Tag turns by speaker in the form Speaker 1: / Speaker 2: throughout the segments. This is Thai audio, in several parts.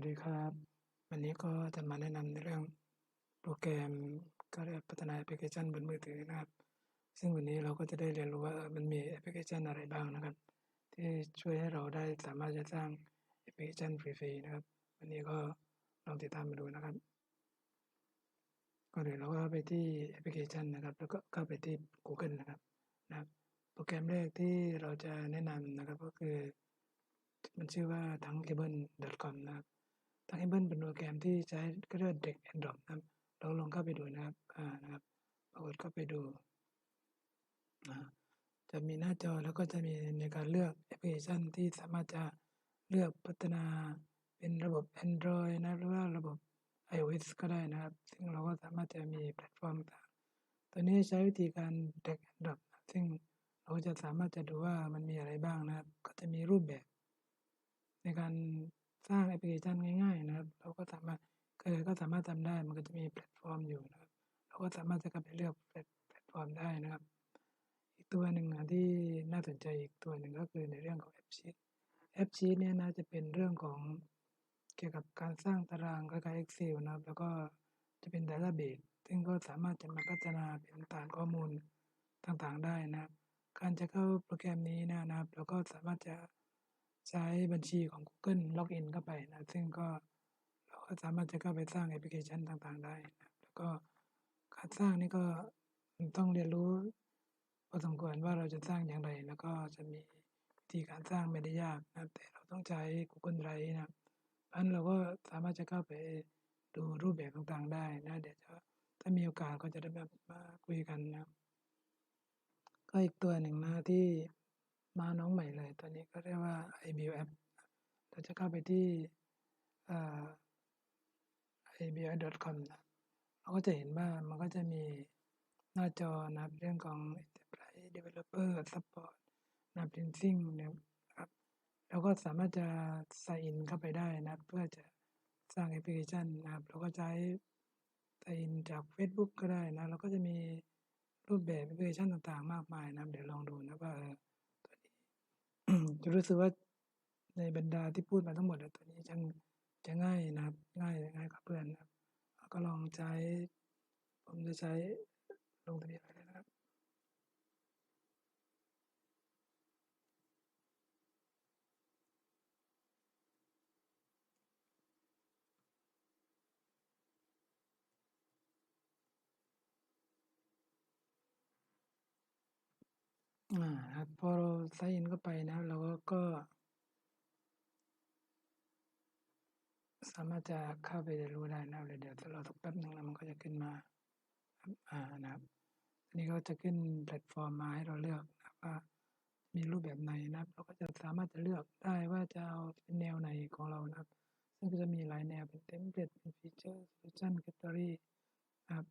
Speaker 1: วัสดีครับ วันนี้ก็จะมาแนะนำในเรื่องโปรแกรมการพัฒนาแอปพลิเคชันบนมือถือนะครับ ซึ่งวันนี้เราก็จะได้เรียนรู้ว่ามันมีแอปพลิเคชันอะไรบ้างนะครับ ที่ช่วยให้เราได้สามารถจะสร้างแอปพลิเคชันฟรีๆนะครับ วันนี้ก็ลองติดตามมาดูนะครับก่อนอื่นเราก็ไปที่แอปพลิเคชันนะครับ แล้วก็เข้าไปที่ Google นะครับนะครับ โปรแกรมแรกที่เราจะแนะนำนะครับก็คือ มันชื่อว่าทั้ง cable.com นะครับ ทั้ง cable เป็นโปรแกรมที่ใช้ก็เรียกเด็ก and drop นะครับเราลองเข้าไปดูนะครับอ่านะครับปรากฏเข้าไปดูนะจะมีหน้าจอแล้วก็จะมีในการเลือกแอปพลิเคชันที่สามารถจะเลือกพัฒนาเป็นระบบ Android นะหรือว่าระบบ iOS ก็ได้นะครับ ซึ่งเราก็สามารถจะมีแพลตฟอร์มต่างตัวนี้ใช้วิธีการ drag and drop ซึ่งเราจะสามารถจะดูว่ามันมีอะไรบ้างนะครับ ก็จะมีรูปแบบ ในการ สร้างแอปพลิเคชันง่ายๆนะครับ เราก็สามารถเคยก็สามารถทำได้ มันก็จะมีแพลตฟอร์มอยู่นะครับ เราก็สามารถจะเข้าไปเลือกแพลตฟอร์มได้นะครับ อีกตัวหนึ่งนะที่น่าสนใจอีกตัวหนึ่งก็คือในเรื่องของแอปชีตแอปชีตเนี่ยน่าจะเป็นเรื่องของเกี่ยวกับการสร้างตารางคล้ายๆ Excel นะครับ แล้วก็จะเป็น Database ซึ่งก็สามารถจะมาพัฒนาเป็นฐานข้อมูลต่างๆได้นะครับ การจะเข้าโปรแกรมนี้นะครับ เราก็สามารถจะ ใช้บัญชีของ Google ล็อกอินเข้าไปนะ ซึ่งก็เราก็สามารถจะเข้าไปสร้างแอปพลิเคชันต่างๆ ได้นะแล้วก็การสร้างนี่ก็ต้องเรียนรู้พอสมควรว่าเราจะสร้างอย่างไร แล้วก็จะมีวิธีการสร้างไม่ได้ยากนะแต่เราต้องใช้ Google Drive นะเพราะนั้นเราก็สามารถจะเข้าไปดูรูปแบบต่างๆ ได้นะเดี๋ยวจะถ้ามีโอกาสก็จะได้แบบมาคุยกันนะก็อีกตัวหนึ่งนะที่ มาน้องใหม่เลย ตัวนี้ก็เรียกว่า iBuild App เราจะเข้าไปที่ ibuild.com นะเราก็จะเห็นว่ามันก็จะมีหน้าจอนะเรื่องของ Enterprise Developer Support นะ Printing นะครับเราก็สามารถจะ sign เข้าไปได้นะเพื่อจะสร้างแอปพลิเคชันนะครับเราก็ใช้ sign จาก Facebook ก็ได้นะเราก็จะมีรูปแบบแอปพลิเคชันต่างๆ มากมายนะเดี๋ยวลองดูนะว่าตัวนี้ จะรู้สึกว่าในบรรดาที่พูดมาทั้งหมดตัวนี้จะจะง่ายนะครับ ง่ายง่ายกับเพื่อนนะครับ ก็ลองใช้ ผมจะใช้ลงทะเบียนไปเลยนะครับ อ่าครับพอเราใส่อินเข้าไปนะเราก็ก็ สามารถจะเข้าไปเรียนรู้ได้นะเดี๋ยวเราสักแป๊บหนึ่งแล้วมันก็จะขึ้นมาอ่านะครับอันนี้ก็จะขึ้นแพลตฟอร์มมาให้เราเลือกนะว่ามีรูปแบบไหนนะครับ เราก็จะสามารถจะเลือกได้ว่าจะเอาเป็นแนวไหนของเรานะครับ ซึ่งก็จะมีหลายแนวเป็นเทมเพลตเป็นฟีเจอร์โซลูชันแคตตารีนะครับ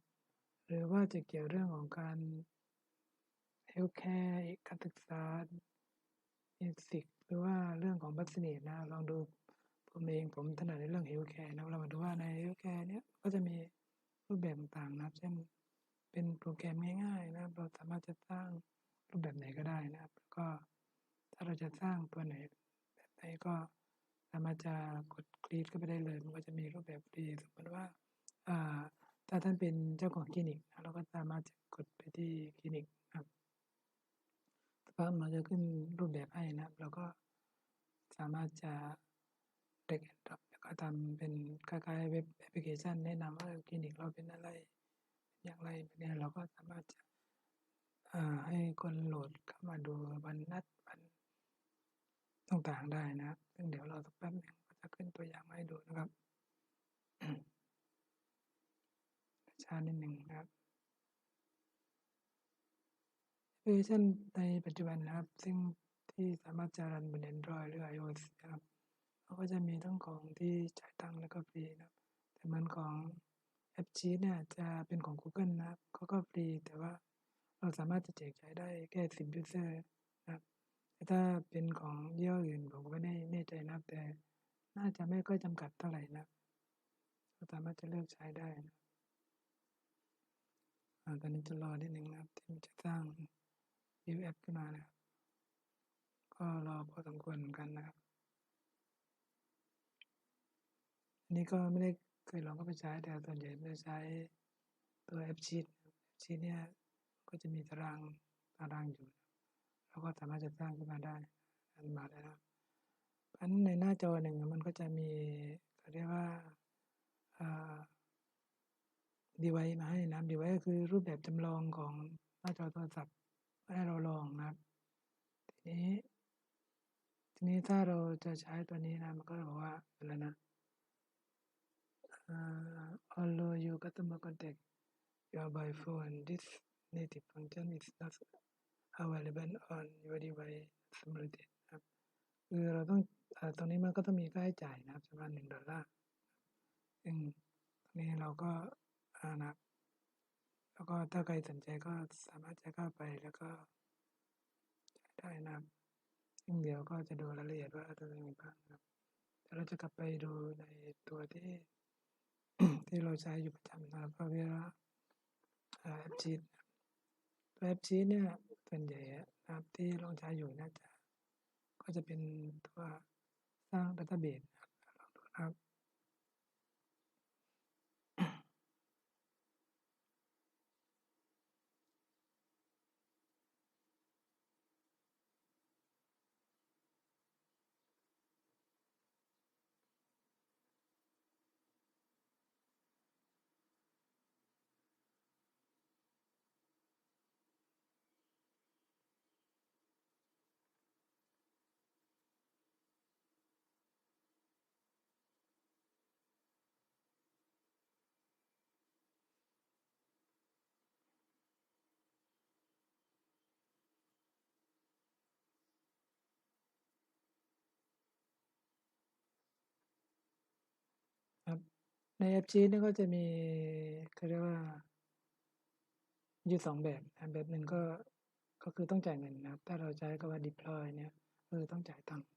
Speaker 1: หรือว่าจะเกี่ยวเรื่องของการ เฮลท์แคร์การศึกษามิวสิกหรือว่าเรื่องของบัสเนตนะลองดูผมเองผมถนัดในเรื่องเฮลท์แคร์นะเรามาดูว่าในเฮลท์แคร์เนี้ยก็จะมีรูปแบบต่างๆนะครับเช่นเป็นโปรแกรมง่ายๆนะครับเราสามารถจะสร้างรูปแบบไหนก็ได้นะครับแล้วก็ถ้าเราจะสร้างตัวไหนแบบไหนก็สามารถจะกดคลิกเข้าไปได้เลย มันก็จะมีรูปแบบฟรีสมมติว่าอ่าถ้าท่านเป็นเจ้าของคลินิกนะเราก็สามารถจะกดไปที่คลินิกครับ ปั๊บมันจะขึ้นรูปแบบให้นะครับเราก็สามารถจะ drag and drop แล้วก็ทำเป็นคล้ายๆเว็บแอปพลิเคชันแนะนำว่าคลินิกเราเป็นอะไรอย่างไรแบบนี้เราก็สามารถจะให้คนโหลดเข้ามาดูวันนัดวันต่างๆได้นะครับ ซึ่งเดี๋ยวเราสักแป๊บหนึ่งก็จะขึ้นตัวอย่างมาให้ดูนะครับช้านิดหนึ่งนะครับ แอปพลิเคชันในปัจจุบันนะครับ ซึ่งที่สามารถจะรันบน Android หรือ iOS นะครับเขาก็จะมีทั้งของที่จ่ายตังค์แล้วก็ฟรีนะครับ แต่มันของแอปชีเนี่ยจะเป็นของ Google นะครับเขาก็ฟรี แต่ว่าเราสามารถจะแจกจ่ายได้แค่สิบยูเซอร์นะครับแต่ถ้าเป็นของยี่ห้ออื่นผมก็ไม่แน่ใจนะแต่น่าจะไม่ค่อยจำกัดเท่าไหร่นะเราสามารถจะเลือกใช้ได้นะตอนนี้จะรอนิดหนึ่งนะครับที่จะสร้าง วิวแอปขึ้นมานะครับ ก็รอพอสมควรเหมือนกันนะครับ อันนี้ก็ไม่ได้เคยลองเข้าไปใช้ แต่ส่วนใหญ่จะใช้ตัวแอปชีตแอปชีตเนี่ยก็จะมีตารางตารางอยู่เราก็สามารถจะสร้างขึ้นมาได้อันมาได้แล้วอันในหน้าจอหนึ่งมันก็จะมีเขาเรียกว่าดีไวมาให้นะดีไวก็คือรูปแบบจำลองของหน้าจอโทรศัพท์ ให้เราลองนะครับ ทีนี้ ทีนี้ถ้าเราจะใช้ตัวนี้นะมันก็บอกว่าอะไรนะ uh, although your customer contact you by phone this native function is not available on your device simulated ครับคือเราต้องอตรงนี้มันก็ต้องมีค่าใช้จ่ายนะครับประมาณหนึ่งดอลลาร์ซึ่งตรงนี้เราก็อานะครับ แล้วก็ถ้าใครสนใจก็สามารถจะเข้าไปแล้วก็ได้นะครับซึ่งเดี๋ยวก็จะดูรายละเอียดว่าตัวนี้บ้างครับแต่เราจะกลับไปดูในตัวที่ ที่เราใช้อยู่ประจำนะครับก็เรียกว่าแอปชีตตัวแอปชีตเนี่ยส่วนใหญ่นะครับที่เราใช้อยู่น่าจะก็จะเป็นตัวสร้างดัตเตอร์เบสครับลองดูนะครับ ในแอปชีตนี่ก็จะมีเขาเรียกว่าอยู่สองแบบแบบหนึ่งก็ก็คือต้องจ่ายเงินนะครับ ถ้าเราใช้คำว่า deploy เนี่ยคือต้องจ่ายตังค์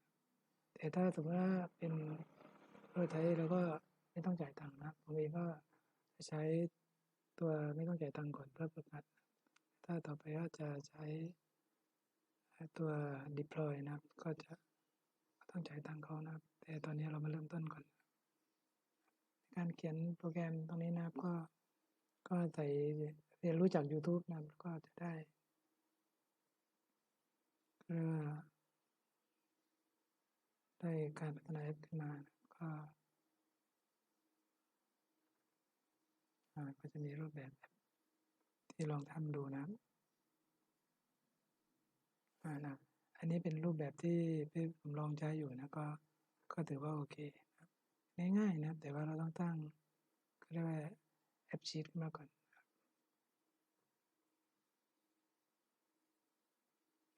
Speaker 1: แต่ถ้าสมมติว่าเป็นเราใช้เราก็ไม่ต้องจ่ายตังค์นะผมเองก็จะใช้ตัวไม่ต้องจ่ายตังค์ก่อนเพื่อฝึกหัด ถ้าต่อไปก็จะใช้ตัว deploy นะครับ ก็จะต้องจ่ายตังค์เขานะครับ แต่ตอนนี้เรามาเริ่มต้นก่อน การเขียนโปรแกรมตรงนี้นะครับ ก็ก็ใส่เรียนรู้จาก YouTube นะครับก็จะได้เพื่อได้การพัฒนาแอปขึ้นมาก็ก็จะมีรูปแบบที่ลองทำดูนะครับนะอันนี้เป็นรูปแบบที่ที่ผมลองใช้อยู่นะก็ก็ถือว่าโอเคง่ายๆนะแต่ว่าเราต้องตั้งก็เรียกว่าแอป ชีตมาก่อน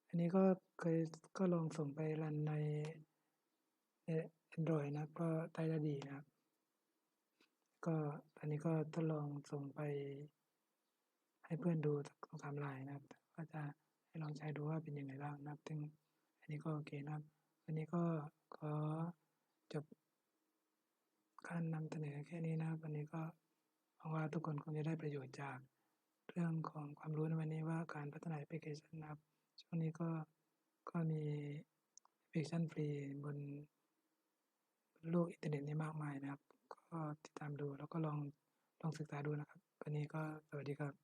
Speaker 1: อันนี้ก็เคยก็ลองส่งไปรันใน Android นะก็ได้ได้ดีนะครับก็ตอนนี้ก็ทดลองส่งไป ให้เพื่อนดูสองสามลายนะครับก็จะให้ลองใช้ดูว่าเป็นยังไงบ้างนะครับซึ่งอันนี้ก็โอเคนะครับ อันนี้ก็ขอจบการนำเสนอแค่นี้นะครับ วันนี้ก็ งว่าทุกคนคงจะได้ประโยชน์จากเรื่องของความรู้ในวันนี้ว่าการพัฒนาแอปพลิเคชันนะครับช่วงนี้ก็ก็มีแอปพลิเคชันฟรีบนโลกอินเทอร์เน็ตนี่มากมายนะครับ ก็ติดตามดูแล้วก็ลองลองศึกษาดูนะครับวันนี้ก็สวัสดีครับ